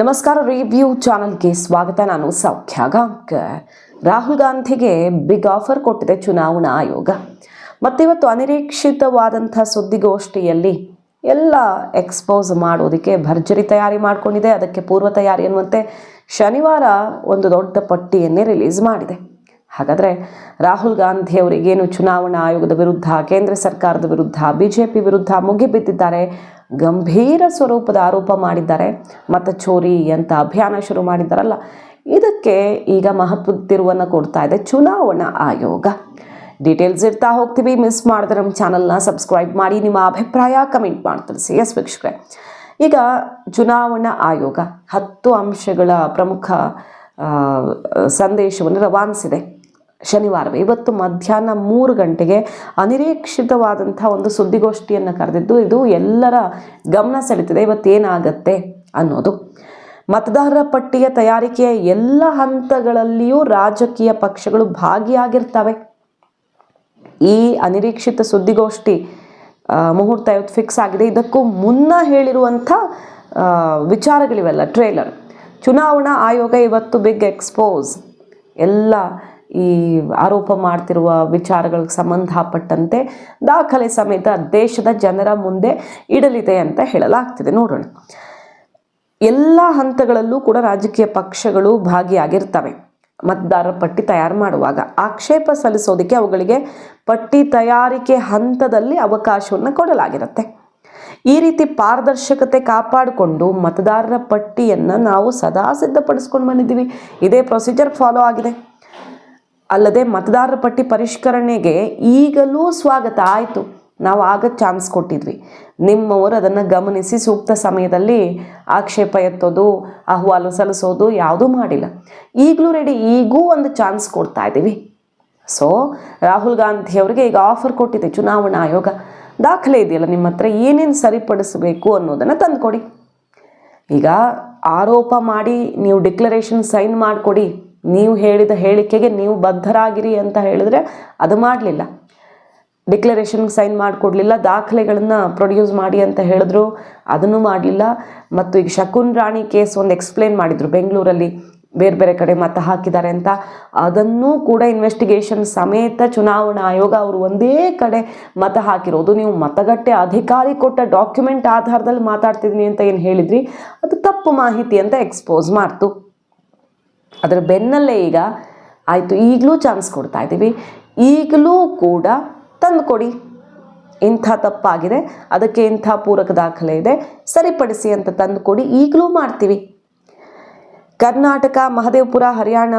ನಮಸ್ಕಾರ ರಿವ್ಯೂ ಚಾನಲ್ಗೆ ಸ್ವಾಗತ. ನಾನು ಸೌಖ್ಯ ಗಾಂಕರ್ ರಾಹುಲ್ ಗಾಂಧಿಗೆ ಬಿಗ್ ಆಫರ್ ಕೊಟ್ಟಿದೆ ಚುನಾವಣಾ ಆಯೋಗ. ಮತ್ತಿವತ್ತು ಅನಿರೀಕ್ಷಿತವಾದಂಥ ಸುದ್ದಿಗೋಷ್ಠಿಯಲ್ಲಿ ಎಲ್ಲ ಎಕ್ಸ್ಪೋಸ್ ಮಾಡೋದಕ್ಕೆ ಭರ್ಜರಿ ತಯಾರಿ ಮಾಡಿಕೊಂಡಿದೆ. ಅದಕ್ಕೆ ಪೂರ್ವ ತಯಾರಿ ಅನ್ನುವಂತೆ ಶನಿವಾರ ಒಂದು ದೊಡ್ಡ ಪಟ್ಟಿಯನ್ನೇ ರಿಲೀಸ್ ಮಾಡಿದೆ. ಹಾಗಾದರೆ ರಾಹುಲ್ ಗಾಂಧಿ ಅವರಿಗೇನು ಚುನಾವಣಾ ಆಯೋಗದ ವಿರುದ್ಧ, ಕೇಂದ್ರ ಸರ್ಕಾರದ ವಿರುದ್ಧ ಬಿ ಜೆ ಪಿ ವಿರುದ್ಧ ಮುಗಿಬಿದ್ದಿದ್ದಾರೆ. ಗಂಭೀರ ಸ್ವರೂಪದ ಆರೋಪ ಮಾಡಿದ್ದಾರೆ. ಮತ ಚೋರಿ ಅಂತ ಅಭಿಯಾನ ಶುರು ಮಾಡಿದ್ದಾರಲ್ಲ, ಇದಕ್ಕೆ ಈಗ ಮಹತ್ವ ತಿರುವನ್ನು ಕೊಡ್ತಾ ಇದೆ ಚುನಾವಣಾ ಆಯೋಗ. ಡೀಟೇಲ್ಸ್ ಇರ್ತಾ ಹೋಗ್ತೀವಿ. ಮಿಸ್ ಮಾಡಿದ್ರೆ ನಮ್ಮ ಚಾನಲ್ನ ಸಬ್ಸ್ಕ್ರೈಬ್ ಮಾಡಿ, ನಿಮ್ಮ ಅಭಿಪ್ರಾಯ ಕಮೆಂಟ್ ಮಾಡಿ ತಿಳಿಸಿ, ಎಸ್ ವೀಕ್ಷಕರೇ. ಈಗ ಚುನಾವಣಾ ಆಯೋಗ ಹತ್ತು ಅಂಶಗಳ ಪ್ರಮುಖ ಸಂದೇಶವನ್ನು ರವಾನಿಸಿದೆ. ಶನಿವಾರವೇ. ಇವತ್ತು ಮಧ್ಯಾಹ್ನ ಮೂರು ಗಂಟೆಗೆ ಅನಿರೀಕ್ಷಿತವಾದಂಥ ಒಂದು ಸುದ್ದಿಗೋಷ್ಠಿಯನ್ನು ಕರೆದಿದ್ದು, ಇದು ಎಲ್ಲರ ಗಮನ ಸೆಳೀತಿದೆ. ಇವತ್ತೇನಾಗತ್ತೆ ಅನ್ನೋದು. ಮತದಾರರ ಪಟ್ಟಿಯ ತಯಾರಿಕೆಯ ಎಲ್ಲ ಹಂತಗಳಲ್ಲಿಯೂ ರಾಜಕೀಯ ಪಕ್ಷಗಳು ಭಾಗಿಯಾಗಿರ್ತವೆ. ಈ ಅನಿರೀಕ್ಷಿತ ಸುದ್ದಿಗೋಷ್ಠಿ ಮುಹೂರ್ತ ಇವತ್ತು ಫಿಕ್ಸ್ ಆಗಿದೆ. ಇದಕ್ಕೂ ಮುನ್ನ ಹೇಳಿರುವಂಥ ವಿಚಾರಗಳಿವೆಲ್ಲ. ಟ್ರೇಲರ್. ಚುನಾವಣಾ ಆಯೋಗ ಇವತ್ತು ಬಿಗ್ ಎಕ್ಸ್ಪೋಸ್. ಎಲ್ಲ ಈ ಆರೋಪ ಮಾಡ್ತಿರುವ ವಿಚಾರಗಳಿಗೆ ಸಂಬಂಧಪಟ್ಟಂತೆ ದಾಖಲೆ ಸಮೇತ ದೇಶದ ಜನರ ಮುಂದೆ ಇಡಲಿದೆ ಅಂತ ಹೇಳಲಾಗ್ತಿದೆ. ನೋಡೋಣ. ಎಲ್ಲ ಹಂತಗಳಲ್ಲೂ ಕೂಡ ರಾಜಕೀಯ ಪಕ್ಷಗಳು ಭಾಗಿಯಾಗಿರ್ತವೆ. ಮತದಾರರ ಪಟ್ಟಿ ತಯಾರು ಮಾಡುವಾಗ ಆಕ್ಷೇಪ ಸಲ್ಲಿಸೋದಕ್ಕೆ ಅವುಗಳಿಗೆ ಪಟ್ಟಿ ತಯಾರಿಕೆ ಹಂತದಲ್ಲಿ ಅವಕಾಶವನ್ನು ಕೊಡಲಾಗಿರುತ್ತೆ. ಈ ರೀತಿ ಪಾರದರ್ಶಕತೆ ಕಾಪಾಡಿಕೊಂಡು ಮತದಾರರ ಪಟ್ಟಿಯನ್ನು ನಾವು ಸದಾ ಸಿದ್ಧಪಡಿಸ್ಕೊಂಡು ಬಂದಿದ್ದೀವಿ. ಇದೇ ಪ್ರೊಸೀಜರ್ ಫಾಲೋ ಆಗಿದೆ. ಅಲ್ಲದೆ ಮತದಾರರ ಪಟ್ಟಿ ಪರಿಷ್ಕರಣೆಗೆ ಈಗಲೂ ಸ್ವಾಗತ ಆಯಿತು. ನಾವು ಆಗ ಚಾನ್ಸ್ ಕೊಟ್ಟಿದ್ವಿ. ನಿಮ್ಮವರು ಅದನ್ನು ಗಮನಿಸಿ ಸೂಕ್ತ ಸಮಯದಲ್ಲಿ ಆಕ್ಷೇಪ ಎತ್ತೋದು, ಅಹವಾಲು ಸಲ್ಲಿಸೋದು ಯಾವುದೂ ಮಾಡಿಲ್ಲ. ಈಗಲೂ ರೆಡಿ ಈಗೂ ಒಂದು ಚಾನ್ಸ್ ಕೊಡ್ತಾ ಇದ್ದೀವಿ. ಸೊ ರಾಹುಲ್ ಗಾಂಧಿ ಅವರಿಗೆ ಈಗ ಆಫರ್ ಕೊಟ್ಟಿದೆ ಚುನಾವಣಾ ಆಯೋಗ. ದಾಖಲೆ ಇದೆಯಲ್ಲ ನಿಮ್ಮ ಹತ್ರ, ಏನೇನು ಸರಿಪಡಿಸಬೇಕು ಅನ್ನೋದನ್ನು ತಂದುಕೊಡಿ. ಈಗ ಆರೋಪ ಮಾಡಿ, ನೀವು ಡಿಕ್ಲರೇಷನ್ ಸೈನ್ ಮಾಡಿಕೊಡಿ. ನೀವು ಹೇಳಿದ ಹೇಳಿಕೆಗೆ ನೀವು ಬದ್ಧರಾಗಿರಿ ಅಂತ ಹೇಳಿದ್ರೆ ಅದು ಮಾಡಲಿಲ್ಲ. ಡಿಕ್ಲರೇಷನ್ಗೆ ಸೈನ್ ಮಾಡಿಕೊಡ್ಲಿಲ್ಲ, ದಾಖಲೆಗಳನ್ನು ಪ್ರೊಡ್ಯೂಸ್ ಮಾಡಿ ಅಂತ ಹೇಳಿದ್ರು, ಅದನ್ನು ಮಾಡಲಿಲ್ಲ. ಮತ್ತು ಈಗ ಶಕುನ್ ರಾಣಿ ಕೇಸ್ ಒಂದು ಎಕ್ಸ್ಪ್ಲೇನ್ ಮಾಡಿದರು ಬೆಂಗಳೂರಲ್ಲಿ, ಬೇರೆ ಬೇರೆ ಕಡೆ ಮತ ಹಾಕಿದ್ದಾರೆ ಅಂತ. ಅದನ್ನೂ ಕೂಡ ಇನ್ವೆಸ್ಟಿಗೇಷನ್ ಸಮೇತ ಚುನಾವಣಾ ಆಯೋಗ ಅವರು ಒಂದೇ ಕಡೆ ಮತ ಹಾಕಿರೋದು. ನೀವು ಮತಗಟ್ಟೆ ಅಧಿಕಾರಿ ಕೊಟ್ಟ ಡಾಕ್ಯುಮೆಂಟ್ ಆಧಾರದಲ್ಲಿ ಮಾತಾಡ್ತಿದ್ದೀನಿ ಅಂತ ಏನು ಹೇಳಿದ್ರಿ? ಅದು ತಪ್ಪು ಮಾಹಿತಿ ಅಂತ ಎಕ್ಸ್ಪೋಸ್ ಮಾಡ್ತು. ಅದರ ಬೆನ್ನಲ್ಲೇ ಈಗ ಆಯಿತು, ಈಗಲೂ ಚಾನ್ಸ್ ಕೊಡ್ತಾ ಇದ್ದೀವಿ. ಈಗಲೂ ಕೂಡ ತಂದುಕೊಡಿ ಇಂಥ ತಪ್ಪಾಗಿದೆ, ಅದಕ್ಕೆ ಇಂಥ ಪೂರಕ ದಾಖಲೆ ಇದೆ, ಸರಿಪಡಿಸಿ ಅಂತ ತಂದುಕೊಡಿ ಈಗಲೂ ಮಾಡ್ತೀವಿ. ಕರ್ನಾಟಕ, ಮಹದೇವಪುರ, ಹರಿಯಾಣ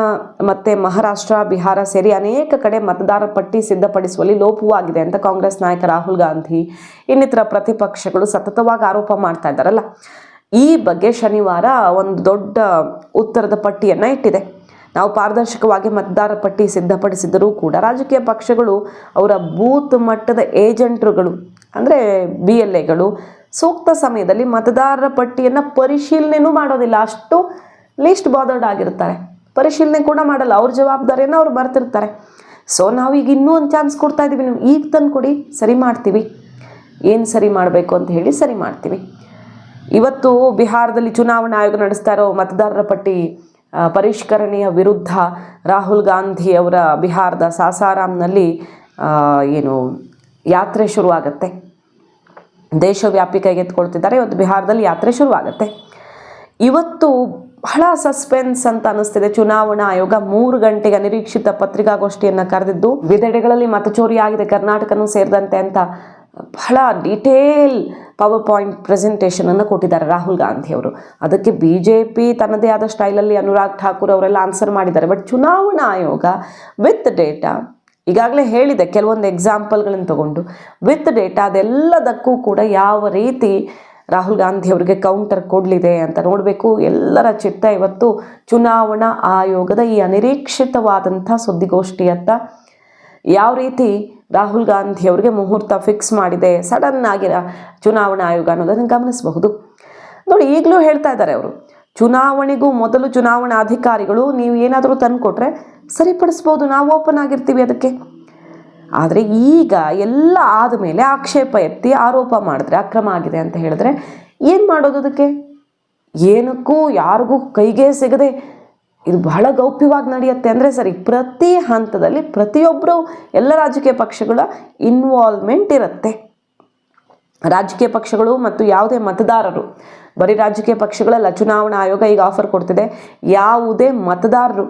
ಮತ್ತು ಮಹಾರಾಷ್ಟ್ರ, ಬಿಹಾರ ಸೇರಿ ಅನೇಕ ಕಡೆ ಮತದಾರ ಪಟ್ಟಿ ಸಿದ್ಧಪಡಿಸುವಲ್ಲಿ ಲೋಪವಾಗಿದೆ ಅಂತ ಕಾಂಗ್ರೆಸ್ ನಾಯಕ ರಾಹುಲ್ ಗಾಂಧಿ, ಇನ್ನಿತರ ಪ್ರತಿಪಕ್ಷಗಳು ಸತತವಾಗಿ ಆರೋಪ ಮಾಡ್ತಾ ಇದ್ದಾರಲ್ಲ. ಈ ಬಗ್ಗೆ ಶನಿವಾರ ಒಂದು ದೊಡ್ಡ ಉತ್ತರದ ಪಟ್ಟಿಯನ್ನು ಇಟ್ಟಿದೆ. ನಾವು ಪಾರದರ್ಶಕವಾಗಿ ಮತದಾರ ಪಟ್ಟಿ ಸಿದ್ಧಪಡಿಸಿದರೂ ಕೂಡ ರಾಜಕೀಯ ಪಕ್ಷಗಳು, ಅವರ ಬೂತ್ ಮಟ್ಟದ ಏಜೆಂಟ್ರುಗಳು, ಅಂದರೆ ಬಿ ಎಲ್ ಎಗಳು ಸೂಕ್ತ ಸಮಯದಲ್ಲಿ ಮತದಾರರ ಪಟ್ಟಿಯನ್ನು ಪರಿಶೀಲನೆನೂ ಮಾಡೋದಿಲ್ಲ. ಅಷ್ಟು ಲೀಸ್ಟ್ ಬಾದರ್ಡ್ ಆಗಿರ್ತಾರೆ. ಪರಿಶೀಲನೆ ಕೂಡ ಮಾಡಲ್ಲ. ಅವ್ರ ಜವಾಬ್ದಾರಿಯನ್ನು ಅವ್ರು ಬರ್ತಿರ್ತಾರೆ ಸೊ ನಾವೀಗ ಇನ್ನೂ ಒಂದು ಚಾನ್ಸ್ ಕೊಡ್ತಾ ಇದ್ದೀವಿ ನೀವು ಈಗ ತಂದು ಕೊಡಿ ಸರಿ ಮಾಡ್ತೀವಿ. ಏನು ಸರಿ ಮಾಡಬೇಕು ಅಂತ ಹೇಳಿ ಸರಿ ಮಾಡ್ತೀವಿ. ಇವತ್ತು ಬಿಹಾರದಲ್ಲಿ ಚುನಾವಣಾ ಆಯೋಗ ನಡೆಸ್ತಾ ಇರೋ ಮತದಾರರ ಪಟ್ಟಿ ಪರಿಷ್ಕರಣೆಯ ವಿರುದ್ಧ ರಾಹುಲ್ ಗಾಂಧಿ ಅವರ ಬಿಹಾರದ ಸಾಸಾರಾಮ್ನಲ್ಲಿ ಏನು ಯಾತ್ರೆ ಶುರುವಾಗತ್ತೆ. ದೇಶವ್ಯಾಪಿ ಕೈಗೆತ್ಕೊಳ್ತಿದ್ದಾರೆ ಇವತ್ತು ಬಿಹಾರದಲ್ಲಿ ಯಾತ್ರೆ ಶುರುವಾಗತ್ತೆ. ಇವತ್ತು ಬಹಳ ಸಸ್ಪೆನ್ಸ್ ಅಂತ ಅನಿಸ್ತಿದೆ ಚುನಾವಣಾ ಆಯೋಗ ಮೂರು ಗಂಟೆಗೆ ಅನಿರೀಕ್ಷಿತ ಪತ್ರಿಕಾಗೋಷ್ಠಿಯನ್ನು ಕರೆದಿದ್ದು ವಿಧೆಡೆಗಳಲ್ಲಿ ಮತಚೋರಿ ಆಗಿದೆ ಕರ್ನಾಟಕನೂ ಸೇರಿದಂತೆ ಅಂತ ಬಹಳ ಡೀಟೇಲ್ ಪವರ್ ಪಾಯಿಂಟ್ ಪ್ರೆಸೆಂಟೇಷನ್ ಅನ್ನು ಕೊಟ್ಟಿದ್ದಾರೆ ರಾಹುಲ್ ಗಾಂಧಿ ಅವರು. ಅದಕ್ಕೆ ಬಿ ಜೆ ಪಿ ತನ್ನದೇ ಆದ ಸ್ಟೈಲಲ್ಲಿ ಅನುರಾಗ್ ಠಾಕೂರ್ ಅವರೆಲ್ಲ ಆನ್ಸರ್ ಮಾಡಿದ್ದಾರೆ. ಬಟ್ ಚುನಾವಣಾ ಆಯೋಗ ವಿತ್ ಡೇಟಾ ಈಗಾಗಲೇ ಹೇಳಿದೆ ಕೆಲವೊಂದು ಎಕ್ಸಾಂಪಲ್ಗಳನ್ನು ತಗೊಂಡು ವಿತ್ ಡೇಟಾ ಅದೆಲ್ಲದಕ್ಕೂ ಕೂಡ ಯಾವ ರೀತಿ ರಾಹುಲ್ ಗಾಂಧಿ ಅವರಿಗೆ ಕೌಂಟರ್ ಕೊಡಲಿದೆ ಅಂತ ನೋಡಬೇಕು. ಎಲ್ಲರ ಚಿತ್ತ ಇವತ್ತು ಚುನಾವಣಾ ಆಯೋಗದ ಈ ಅನಿರೀಕ್ಷಿತವಾದಂಥ ಸುದ್ದಿಗೋಷ್ಠಿಯತ್ತ ಯಾವ ರೀತಿ ರಾಹುಲ್ ಗಾಂಧಿ ಅವರಿಗೆ ಮುಹೂರ್ತ ಫಿಕ್ಸ್ ಮಾಡಿದೆ. ಸಡನ್ ಆಗಿ ಚುನಾವಣಾ ಆಯೋಗ ಅನ್ನೋದನ್ನು ಗಮನಿಸಬಹುದು. ನೋಡಿ, ಈಗಲೂ ಹೇಳ್ತಾ ಇದ್ದಾರೆ ಅವರು. ಚುನಾವಣೆಗೂ ಮೊದಲು ಚುನಾವಣಾ ಅಧಿಕಾರಿಗಳು ನೀವು ಏನಾದರೂ ತಂದುಕೊಟ್ರೆ ಸರಿಪಡಿಸ್ಬೋದು, ನಾವು ಓಪನ್ ಆಗಿರ್ತೀವಿ ಅದಕ್ಕೆ. ಆದರೆ ಈಗ ಎಲ್ಲ ಆದಮೇಲೆ ಆಕ್ಷೇಪ ಎತ್ತಿ ಆರೋಪ ಮಾಡಿದ್ರೆ, ಅಕ್ರಮ ಆಗಿದೆ ಅಂತ ಹೇಳಿದ್ರೆ ಏನು ಮಾಡೋದು ಅದಕ್ಕೆ? ಏನಕ್ಕೂ ಯಾರಿಗೂ ಕೈಗೆ ಸಿಗದೆ ಇದು ಬಹಳ ಗೌಪ್ಯವಾಗಿ ನಡೆಯುತ್ತೆ ಅಂದರೆ ಸರಿ, ಪ್ರತಿ ಹಂತದಲ್ಲಿ ಪ್ರತಿಯೊಬ್ಬರು ಎಲ್ಲ ರಾಜಕೀಯ ಪಕ್ಷಗಳ ಇನ್ವಾಲ್ವ್ಮೆಂಟ್ ಇರುತ್ತೆ. ರಾಜಕೀಯ ಪಕ್ಷಗಳು ಮತ್ತು ಯಾವುದೇ ಮತದಾರರು, ಬರೀ ರಾಜಕೀಯ ಪಕ್ಷಗಳಲ್ಲ, ಚುನಾವಣಾ ಆಯೋಗ ಈಗ ಆಫರ್ ಕೊಡ್ತಿದೆ, ಯಾವುದೇ ಮತದಾರರು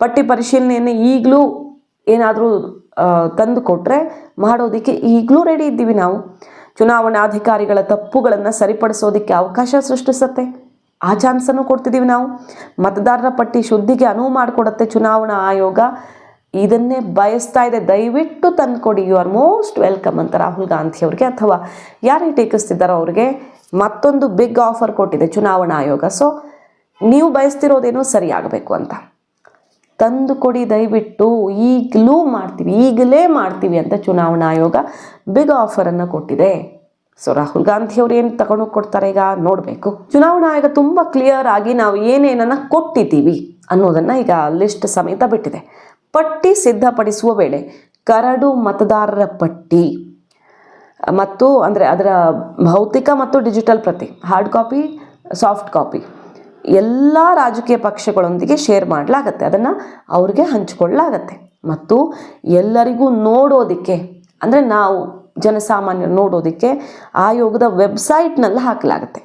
ಪಟ್ಟಿ ಪರಿಶೀಲನೆಯನ್ನು ಈಗಲೂ ಏನಾದರೂ ತಂದು ಕೊಟ್ಟರೆ ಮಾಡೋದಕ್ಕೆ ಈಗಲೂ ರೆಡಿ ಇದ್ದೀವಿ ನಾವು. ಚುನಾವಣಾಧಿಕಾರಿಗಳ ತಪ್ಪುಗಳನ್ನು ಸರಿಪಡಿಸೋದಕ್ಕೆ ಅವಕಾಶ ಸೃಷ್ಟಿಸುತ್ತೆ. ಆ ಚಾನ್ಸನ್ನು ಕೊಡ್ತಿದ್ದೀವಿ ನಾವು. ಮತದಾರರ ಪಟ್ಟಿ ಶುದ್ಧಿಗೆ ಅನುವು ಮಾಡಿಕೊಡುತ್ತೆ ಚುನಾವಣಾ ಆಯೋಗ. ಇದನ್ನೇ ಬಯಸ್ತಾ ಇದೆ. ದಯವಿಟ್ಟು ತಂದುಕೊಡಿ ಯು ಆರ್ ಮೋಸ್ಟ್ ವೆಲ್ಕಮ್ ಅಂತ ರಾಹುಲ್ ಗಾಂಧಿ ಅವ್ರಿಗೆ ಅಥವಾ ಯಾರಿಗೆ ಟೀಕಿಸ್ತಿದ್ದಾರೋ ಅವ್ರಿಗೆ ಮತ್ತೊಂದು ಬಿಗ್ ಆಫರ್ ಕೊಟ್ಟಿದೆ ಚುನಾವಣಾ ಆಯೋಗ. ಸೊ ನೀವು ಬಯಸ್ತಿರೋದೇನೋ ಸರಿಯಾಗಬೇಕು ಅಂತ. ತಂದು ಕೊಡಿ, ದಯವಿಟ್ಟು. ಈಗಲೂ ಮಾಡ್ತೀವಿ. ಈಗಲೇ ಮಾಡ್ತೀವಿ ಅಂತ ಚುನಾವಣಾ ಆಯೋಗ ಬಿಗ್ ಆಫರನ್ನು ಕೊಟ್ಟಿದೆ. ಸೊ ರಾಹುಲ್ ಗಾಂಧಿ ಅವ್ರು ಏನು ತಗೊಂಡು ಕೊಡ್ತಾರೆ ಈಗ? ನೋಡಬೇಕು. ಚುನಾವಣಾ ಆಯೋಗ ತುಂಬ ಕ್ಲಿಯರ್ ಆಗಿ ನಾವು ಏನೇನನ್ನು ಕೊಟ್ಟಿದ್ದೀವಿ ಅನ್ನೋದನ್ನು ಈಗ ಲಿಸ್ಟ್ ಸಮೇತ ಬಿಟ್ಟಿದೆ. ಪಟ್ಟಿ ಸಿದ್ಧಪಡಿಸುವ ವೇಳೆ ಕರಡು ಮತದಾರರ ಪಟ್ಟಿ ಮತ್ತು ಅಂದರೆ ಅದರ ಭೌತಿಕ ಮತ್ತು ಡಿಜಿಟಲ್ ಪ್ರತಿ ಹಾರ್ಡ್ ಕಾಪಿ ಸಾಫ್ಟ್ ಕಾಪಿ ಎಲ್ಲ ರಾಜಕೀಯ ಪಕ್ಷಗಳೊಂದಿಗೆ ಶೇರ್ ಮಾಡಲಾಗತ್ತೆ. ಅದನ್ನು ಅವ್ರಿಗೆ ಹಂಚಿಕೊಳ್ಳಲಾಗತ್ತೆ ಮತ್ತು ಎಲ್ಲರಿಗೂ ನೋಡೋದಕ್ಕೆ, ಅಂದರೆ ನಾವು ಜನಸಾಮಾನ್ಯರು ನೋಡೋದಕ್ಕೆ ಆಯೋಗದ ವೆಬ್ಸೈಟ್ನಲ್ಲಿ ಹಾಕಲಾಗುತ್ತೆ.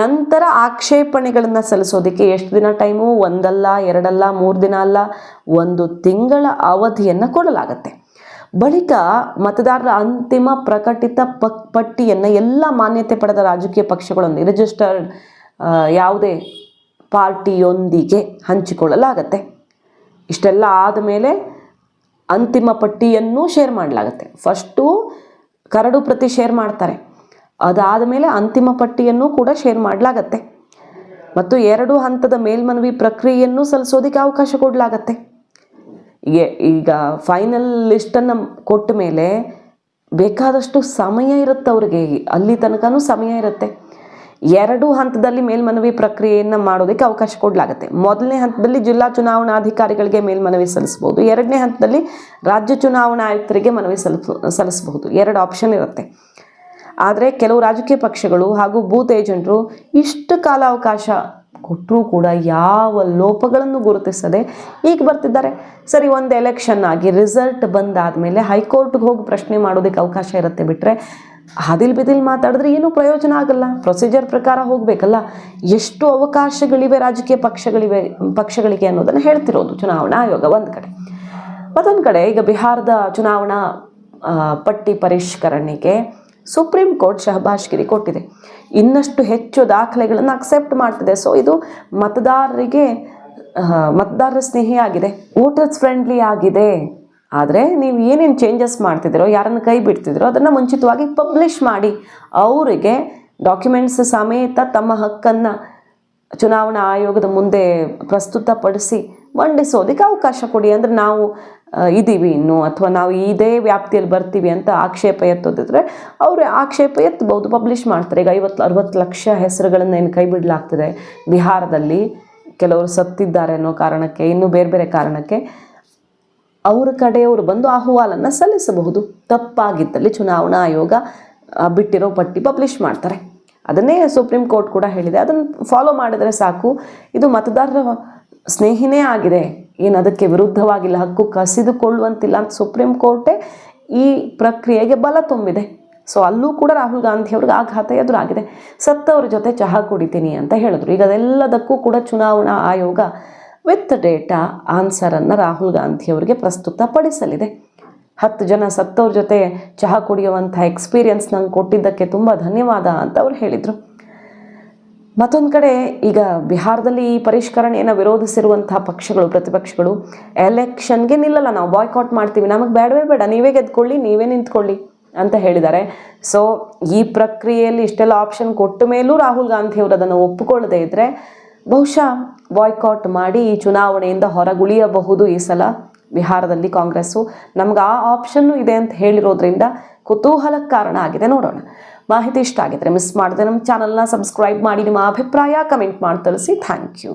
ನಂತರ ಆಕ್ಷೇಪಣೆಗಳನ್ನು ಸಲ್ಲಿಸೋದಕ್ಕೆ ಎಷ್ಟು ದಿನ ಟೈಮು? ಒಂದಲ್ಲ, ಎರಡಲ್ಲ, ಮೂರು ದಿನ ಅಲ್ಲ, ಒಂದು ತಿಂಗಳ ಅವಧಿಯನ್ನು ಕೊಡಲಾಗುತ್ತೆ. ಬಳಿಕ ಮತದಾರರ ಅಂತಿಮ ಪ್ರಕಟಿತ ಪಕ್, ಪಟ್ಟಿಯನ್ನು ಎಲ್ಲ ಮಾನ್ಯತೆ ಪಡೆದ ರಾಜಕೀಯ ಪಕ್ಷಗಳೊಂದಿಗೆ ರಿಜಿಸ್ಟರ್ಡ್ ಯಾವುದೇ ಪಾರ್ಟಿಯೊಂದಿಗೆ ಹಂಚಿಕೊಳ್ಳಲಾಗತ್ತೆ. ಇಷ್ಟೆಲ್ಲ ಆದಮೇಲೆ ಅಂತಿಮ ಪಟ್ಟಿಯನ್ನು ಶೇರ್ ಮಾಡಲಾಗುತ್ತೆ. ಫಸ್ಟು ಕರಡು ಪ್ರತಿ ಶೇರ್ ಮಾಡ್ತಾರೆ. ಅದಾದ ಮೇಲೆ ಅಂತಿಮ ಪಟ್ಟಿಯನ್ನು ಕೂಡ ಶೇರ್ ಮಾಡಲಾಗತ್ತೆ. ಮತ್ತು ಎರಡು ಹಂತದ ಮೇಲ್ಮನವಿ ಪ್ರಕ್ರಿಯೆಯನ್ನು ಸಲ್ಲಿಸೋದಕ್ಕೆ ಅವಕಾಶ ಕೊಡಲಾಗತ್ತೆ. ಈಗ ಫೈನಲ್ ಲಿಸ್ಟನ್ನು ಕೊಟ್ಟ ಮೇಲೆ ಬೇಕಾದಷ್ಟು ಸಮಯ ಇರುತ್ತೆ ಅವ್ರಿಗೆ. ಅಲ್ಲಿ ತನಕನೂ ಸಮಯ ಇರುತ್ತೆ. ಎರಡು ಹಂತದಲ್ಲಿ ಮೇಲ್ಮನವಿ ಪ್ರಕ್ರಿಯೆಯನ್ನು ಮಾಡೋದಕ್ಕೆ ಅವಕಾಶ ಕೊಡಲಾಗುತ್ತೆ. ಮೊದಲನೇ ಹಂತದಲ್ಲಿ ಜಿಲ್ಲಾ ಚುನಾವಣಾಧಿಕಾರಿಗಳಿಗೆ ಮೇಲ್ಮನವಿ ಸಲ್ಲಿಸ್ಬೋದು ಎರಡನೇ ಹಂತದಲ್ಲಿ ರಾಜ್ಯ ಚುನಾವಣಾ ಆಯುಕ್ತರಿಗೆ ಮನವಿ ಸಲ್ಲಿಸ್, ಸಲ್ಲಿಸ್ಬಹುದು. ಎರಡು ಆಪ್ಷನ್ ಇರುತ್ತೆ. ಆದರೆ ಕೆಲವು ರಾಜಕೀಯ ಪಕ್ಷಗಳು ಹಾಗೂ ಬೂತ್ ಏಜೆಂಟರು ಇಷ್ಟು ಕಾಲಾವಕಾಶ ಕೊಟ್ಟರೂ ಕೂಡ ಯಾವ ಲೋಪಗಳನ್ನು ಗುರುತಿಸದೆ ಈಗ ಬರ್ತಿದ್ದಾರೆ. ಸರಿ, ಒಂದು ಎಲೆಕ್ಷನ್ ಆಗಿ ರಿಸಲ್ಟ್ ಬಂದಾದ ಮೇಲೆ ಹೈಕೋರ್ಟ್ಗೆ ಹೋಗಿ ಪ್ರಶ್ನೆ ಮಾಡೋದಕ್ಕೆ ಅವಕಾಶ ಇರುತ್ತೆ ಬಿಟ್ಟರೆ ಹದಿಲ್ ಬಿದಿಲ್ ಮಾತಾಡಿದ್ರೆ ಏನೂ ಪ್ರಯೋಜನ ಆಗಲ್ಲ. ಪ್ರೊಸೀಜರ್ ಪ್ರಕಾರ ಹೋಗಬೇಕಲ್ಲ. ಎಷ್ಟು ಅವಕಾಶಗಳಿವೆ ರಾಜಕೀಯ ಪಕ್ಷಗಳಿವೆ, ಪಕ್ಷಗಳಿಗೆ ಅನ್ನೋದನ್ನು ಹೇಳ್ತಿರೋದು ಚುನಾವಣಾ ಆಯೋಗ ಒಂದು ಕಡೆ. ಮತ್ತೊಂದು ಕಡೆ ಈಗ ಬಿಹಾರದ ಚುನಾವಣಾ ಪಟ್ಟಿ ಪರಿಷ್ಕರಣೆಗೆ ಸುಪ್ರೀಂ ಕೋರ್ಟ್ ಶಹಬಾಷ್ಗಿರಿ ಕೊಟ್ಟಿದೆ. ಇನ್ನಷ್ಟು ಹೆಚ್ಚು ದಾಖಲೆಗಳನ್ನು ಅಕ್ಸೆಪ್ಟ್ ಮಾಡ್ತಿದೆ. ಸೊ ಇದು ಮತದಾರರಿಗೆ ಮತದಾರ ಮತದಾರರ ಸ್ನೇಹಿಯಾಗಿದೆ. ವೋಟರ್ಸ್ ಫ್ರೆಂಡ್ಲಿ ಆಗಿದೆ. ಆದರೆ ನೀವು ಏನೇನು ಚೇಂಜಸ್ ಮಾಡ್ತಿದ್ದೀರೋ, ಯಾರನ್ನು ಕೈ ಬಿಡ್ತಿದ್ದೀರೋ ಅದನ್ನು ಮುಂಚಿತವಾಗಿ ಪಬ್ಲಿಷ್ ಮಾಡಿ. ಅವರಿಗೆ ಡಾಕ್ಯುಮೆಂಟ್ಸ್ ಸಮೇತ ತಮ್ಮ ಹಕ್ಕನ್ನು ಚುನಾವಣಾ ಆಯೋಗದ ಮುಂದೆ ಪ್ರಸ್ತುತಪಡಿಸಿ ಮಂಡಿಸೋದಕ್ಕೆ ಅವಕಾಶ ಕೊಡಿ. ಅಂದರೆ ನಾವು ಇದ್ದೀವಿ ಇನ್ನು, ಅಥವಾ ನಾವು ಇದೇ ವ್ಯಾಪ್ತಿಯಲ್ಲಿ ಬರ್ತೀವಿ ಅಂತ ಆಕ್ಷೇಪ ಎತ್ತೋದಿದ್ರೆ ಅವರು ಆಕ್ಷೇಪ ಎತ್ತಬಹುದು ಪಬ್ಲಿಷ್ ಮಾಡ್ತಾರೆ. ಈಗ ಐವತ್ತು, ಅರವತ್ತು ಲಕ್ಷ ಹೆಸರುಗಳನ್ನು ಏನು ಕೈ ಬಿಡಲಾಗ್ತದೆ. ಬಿಹಾರದಲ್ಲಿ ಕೆಲವರು ಸತ್ತಿದ್ದಾರೆ ಅನ್ನೋ ಕಾರಣಕ್ಕೆ, ಇನ್ನೂ ಬೇರೆ ಬೇರೆ ಕಾರಣಕ್ಕೆ ಅವರ ಕಡೆಯವರು ಬಂದು ಅಹವಾಲನ್ನು ಸಲ್ಲಿಸಬಹುದು. ತಪ್ಪಾಗಿದ್ದಲ್ಲಿ ಚುನಾವಣಾ ಆಯೋಗ ಬಿಟ್ಟಿರೋ ಪಟ್ಟಿ ಪಬ್ಲಿಷ್ ಮಾಡ್ತಾರೆ. ಅದನ್ನೇ ಸುಪ್ರೀಂ ಕೋರ್ಟ್ ಕೂಡ ಹೇಳಿದೆ. ಅದನ್ನು ಫಾಲೋ ಮಾಡಿದರೆ ಸಾಕು. ಇದು ಮತದಾರರ ಸ್ನೇಹಿನೇ ಆಗಿದೆ. ಏನು ಅದಕ್ಕೆ ವಿರುದ್ಧವಾಗಿಲ್ಲ, ಹಕ್ಕು ಕಸಿದುಕೊಳ್ಳುವಂತಿಲ್ಲ ಅಂತ ಸುಪ್ರೀಂ ಕೋರ್ಟೇ ಈ ಪ್ರಕ್ರಿಯೆಗೆ ಬಲ ತುಂಬಿದೆ. ಸೊ ಅಲ್ಲೂ ಕೂಡ ರಾಹುಲ್ ಗಾಂಧಿ ಅವ್ರಿಗೆ ಆಘಾತ ಎದುರಾಗಿದೆ. ಸತ್ತವ್ರ ಜೊತೆ ಚಹಾ ಕುಡಿತೀನಿ ಅಂತ ಹೇಳಿದ್ರು. ಈಗ ಅದೆಲ್ಲದಕ್ಕೂ ಕೂಡ ಚುನಾವಣಾ ಆಯೋಗ ವಿತ್ ಡೇಟಾ ಆನ್ಸರನ್ನು ರಾಹುಲ್ ಗಾಂಧಿ ಅವರಿಗೆ ಪ್ರಸ್ತುತಪಡಿಸಲಿದೆ. ಹತ್ತು ಜನ ಸತ್ತವ್ರ ಜೊತೆ ಚಹಾ ಕುಡಿಯುವಂಥ ಎಕ್ಸ್ಪೀರಿಯನ್ಸ್ ನಂಗೆ ಕೊಟ್ಟಿದ್ದಕ್ಕೆ ತುಂಬ ಧನ್ಯವಾದ ಅಂತ ಅವ್ರು ಹೇಳಿದರು. ಮತ್ತೊಂದು ಕಡೆ ಈಗ ಬಿಹಾರದಲ್ಲಿ ಈ ಪರಿಷ್ಕರಣೆಯನ್ನು ವಿರೋಧಿಸಿರುವಂತಹ ಪಕ್ಷಗಳು, ಪ್ರತಿಪಕ್ಷಗಳು ಎಲೆಕ್ಷನ್ಗೆ ನಿಲ್ಲಲ್ಲ, ನಾವು ಬಾಯ್ಕಾಟ್ ಮಾಡ್ತೀವಿ, ನಮಗೆ ಬೇಡವೇ ಬೇಡ, ನೀವೇ ಗೆದ್ಕೊಳ್ಳಿ, ನೀವೇ ನಿಂತ್ಕೊಳ್ಳಿ ಅಂತ ಹೇಳಿದ್ದಾರೆ. ಸೊ ಈ ಪ್ರಕ್ರಿಯೆಯಲ್ಲಿ ಇಷ್ಟೆಲ್ಲ ಆಪ್ಷನ್ ಕೊಟ್ಟ ಮೇಲೂ ರಾಹುಲ್ ಗಾಂಧಿ ಅವರು ಅದನ್ನು ಒಪ್ಪಿಕೊಳ್ಳದೇ ಇದ್ದರೆ ಬಹುಶಃ ಬಾಯ್ಕಾಟ್ ಮಾಡಿ ಈ ಚುನಾವಣೆಯಿಂದ ಹೊರಗುಳಿಯಬಹುದು ಈ ಸಲ ಬಿಹಾರದಲ್ಲಿ ಕಾಂಗ್ರೆಸ್ಸು. ನಮ್ಗೆ ಆ ಆಪ್ಷನ್ನು ಇದೆ ಅಂತ ಹೇಳಿರೋದ್ರಿಂದ ಕುತೂಹಲಕ್ಕೆ ಕಾರಣ ಆಗಿದೆ. ನೋಡೋಣ. ಮಾಹಿತಿ ಇಷ್ಟ ಆಗಿದ್ರೆ ಮಿಸ್ ಮಾಡದೆ ನಮ್ಮ ಚಾನಲ್ನ ಸಬ್ಸ್ಕ್ರೈಬ್ ಮಾಡಿ, ನಿಮ್ಮ ಅಭಿಪ್ರಾಯ ಕಮೆಂಟ್ ಮಾಡಿ ತಿಳಿಸಿ. Thank you